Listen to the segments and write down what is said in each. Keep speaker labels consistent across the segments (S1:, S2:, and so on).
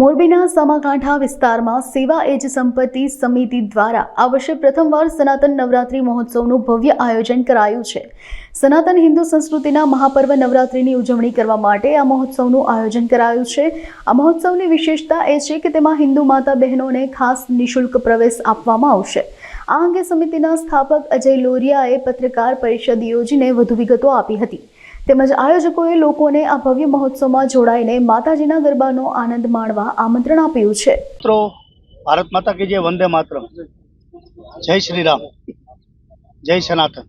S1: મોરબીના સામાકાંઠા વિસ્તારમાં સેવા એજ સંપત્તિ સમિતિ દ્વારા આ વર્ષે પ્રથમવાર સનાતન નવરાત્રિ મહોત્સવનું ભવ્ય આયોજન કરાયું છે. સનાતન હિન્દુ સંસ્કૃતિના મહાપર્વ નવરાત્રિની ઉજવણી કરવા માટે આ મહોત્સવનું આયોજન કરાયું છે. આ મહોત્સવની વિશેષતા એ છે કે તેમાં હિન્દુ માતા બહેનોને ખાસ નિઃશુલ્ક પ્રવેશ આપવામાં આવશે. આ અંગે સમિતિના સ્થાપક અજય લોરિયાએ પત્રકાર પરિષદ યોજીને વધુ વિગતો આપી હતી. તેમજ આયોજકોએ લોકોને આ ભવ્ય મહોત્સવમાં જોડાઈને માતાજીના ગરબાનો આનંદ માણવા આમંત્રણ આપ્યું છે.
S2: મિત્રો, ભારત માતા કે જે વંદે માત્ર જય શ્રી રામ જય સનાતન.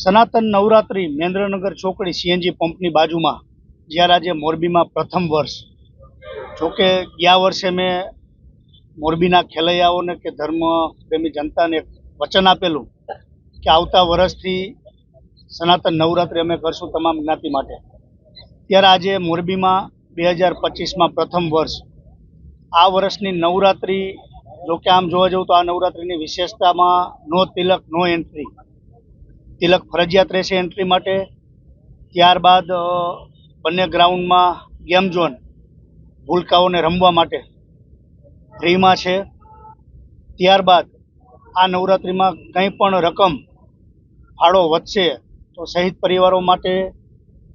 S2: સનાતન નવરાત્રી મેન્દ્રનગર ચોકડી સીએનજી પંપની બાજુમાં જ્યારે આજે મોરબીમાં પ્રથમ વર્ષ. જોકે ગયા વર્ષે મેં મોરબીના ખેલૈયાઓને કે ધર્મ પ્રેમી જનતાને વચન આપેલું કે આવતા વર્ષથી સનાતન નવરાત્રિ અમે કરશું તમામ જ્ઞાતિ માટે. ત્યારે આજે મોરબીમાં બે હજાર પચીસમાં પ્રથમ વર્ષ. આ વર્ષની નવરાત્રિ, જો કે આમ જોવા જવું તો આ નવરાત્રિની વિશેષતામાં નો તિલક, નો એન્ટ્રી તિલક ફરજિયાત રહેશે એન્ટ્રી માટે. ત્યારબાદ બંને ગ્રાઉન્ડમાં ગેમ ઝોન, ભૂલકાઓને રમવા માટે ફ્રીમાં છે. ત્યારબાદ આ નવરાત્રિમાં કંઈ પણ રકમ ફાળો વધશે તો શહીદ પરિવારો માટે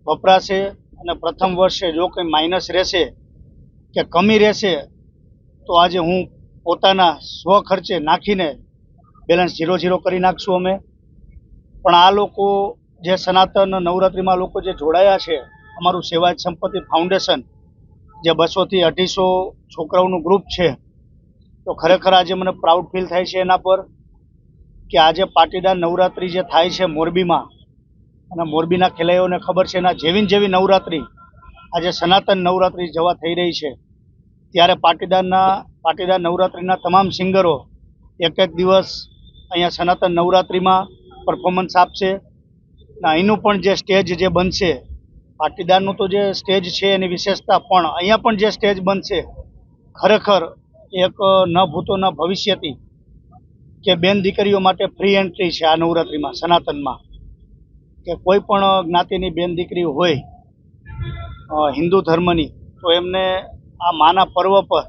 S2: વપરાશે અને પ્રથમ વર્ષે જો કંઈ માઇનસ રહેશે કે કમી રહેશે, તો આજે હું પોતાના સ્વ ખર્ચે નાખીને બેલેન્સ ઝીરો ઝીરો કરી નાખશું અમે. પણ આ લોકો જે સનાતન નવરાત્રિમાં લોકો જે જોડાયા છે, અમારું સેવાજ સંપત્તિ ફાઉન્ડેશન જે બસોથી અઢીસો છોકરાઓનું ગ્રુપ છે, તો ખરેખર આજે મને પ્રાઉડ ફીલ થાય છે એના પર કે આજે પાટીદાર નવરાત્રિ જે થાય છે મોરબીમાં અને મોરબીના ખેલૈયાઓને ખબર છે, એના જેવીન જેવી નવરાત્રિ, આજે સનાતન નવરાત્રિ જવા થઈ રહી છે. ત્યારે પાટીદારના, પાટીદાર નવરાત્રિના તમામ સિંગરો એક એક દિવસ અહીંયા સનાતન નવરાત્રિમાં પરફોર્મન્સ આપશે. અને અહીંનું પણ જે સ્ટેજ જે બનશે, પાટીદારનું તો જે સ્ટેજ છે એની વિશેષતા, પણ અહીંયા પણ જે સ્ટેજ બનશે, ખરેખર એક ન ભૂતો ન ભવિષ્યથી કે બેન દીકરીઓ માટે ફ્રી એન્ટ્રી છે આ નવરાત્રિમાં, સનાતનમાં. કે કોઈ પણ જ્ઞાતિની બેન દીકરી હોય હિન્દુ ધર્મની, તો એમને આ માના પર્વ પર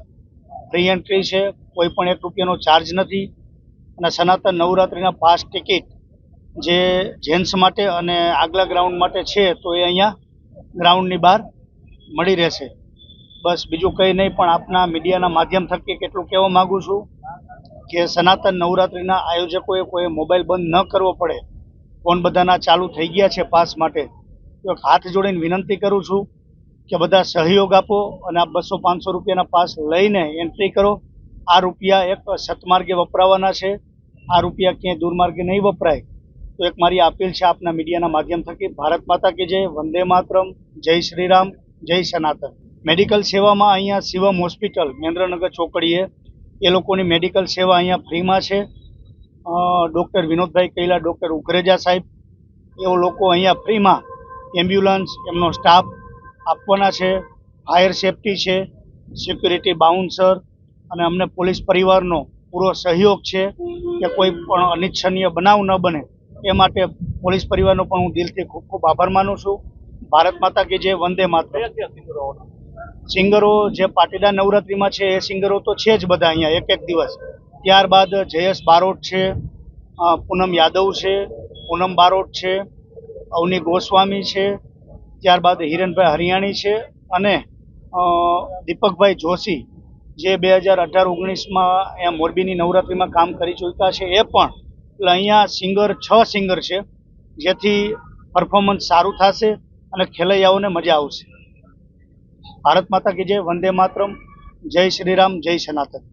S2: ફ્રી એન્ટ્રી છે. કોઈ પણ એક રૂપિયાનો ચાર્જ નથી. અને સનાતન નવરાત્રિના પાસ ટિકિટ જે જેન્ટ્સ માટે અને આગલા ગ્રાઉન્ડ માટે છે, તો એ અહીંયા ગ્રાઉન્ડની બહાર મળી રહેશે. બસ બીજું કંઈ નહીં, પણ આપના મીડિયાના માધ્યમ થકી કેટલું કહેવા માગું છું કે સનાતન નવરાત્રિના આયોજકોએ કોઈ મોબાઈલ બંધ ન કરવો પડે. ફોન બધાના ચાલુ થઈ ગયા છે પાસ માટે. તો હાથ જોડીને વિનંતી કરું છું કે બધા સહયોગ આપો અને આ બસો પાંચસો રૂપિયાના પાસ લઈને એન્ટ્રી કરો. આ રૂપિયા એક સતમાર્ગે વપરાવાના છે. આ રૂપિયા ક્યાંય દુર્માર્ગે નહીં વપરાય. તો એક મારી અપીલ છે આપના મીડિયાના માધ્યમ થકી ભારત માતા કે જય, વંદે માતરમ, જય શ્રીરામ, જય સનાતન. મેડિકલ સેવામાં અહીંયા શિવમ હોસ્પિટલ મહેન્દ્રનગર ચોકડીએ. એ લોકોની મેડિકલ સેવા અહીંયા ફ્રીમાં છે. ડૉક્ટર વિનોદભાઈ કૈલા, ડૉક્ટર ઉઘરેજા સાહેબ એવો લોકો અહીંયા ફ્રીમાં એમ્બ્યુલન્સ, એમનો સ્ટાફ આપવાના છે, ફાયર સેફટી છે, સિક્યુરિટી બાઉન્સર અને અમને પોલીસ પરિવારનો પૂરો સહયોગ છે કે કોઈ પણ અનિચ્છનીય બનાવ ન બને. એ માટે પોલીસ પરિવારનો પણ હું દિલથી ખૂબ ખૂબ આભાર માનું છું. ભારત માતા કે જે વંદે માતા સિંગરો જે પાટીદાર નવરાત્રિમાં છે, એ સિંગરો તો છે જ બધા અહીંયા એક એક દિવસ. ત્યારબાદ જયેશ બારોટ છે પૂનમ યાદવ છે, પૂનમ બારોટ છે, અવની ગોસ્વામી છે, ત્યારબાદ હિરણભાઈ હરિયાણી છે અને દીપકભાઈ જોશી જે બે હજાર અઢાર ઓગણીસમાં અહીંયા મોરબીની નવરાત્રિમાં કામ કરી ચૂક્યા છે. એ પણ એટલે અહીંયા સિંગર છ સિંગર છે, જેથી પરફોર્મન્સ સારું થશે અને ખેલૈયાઓને મજા આવશે. ભારત માતા કી જય, વંદે માતરમ. જય શ્રી રામ જય સનાતન.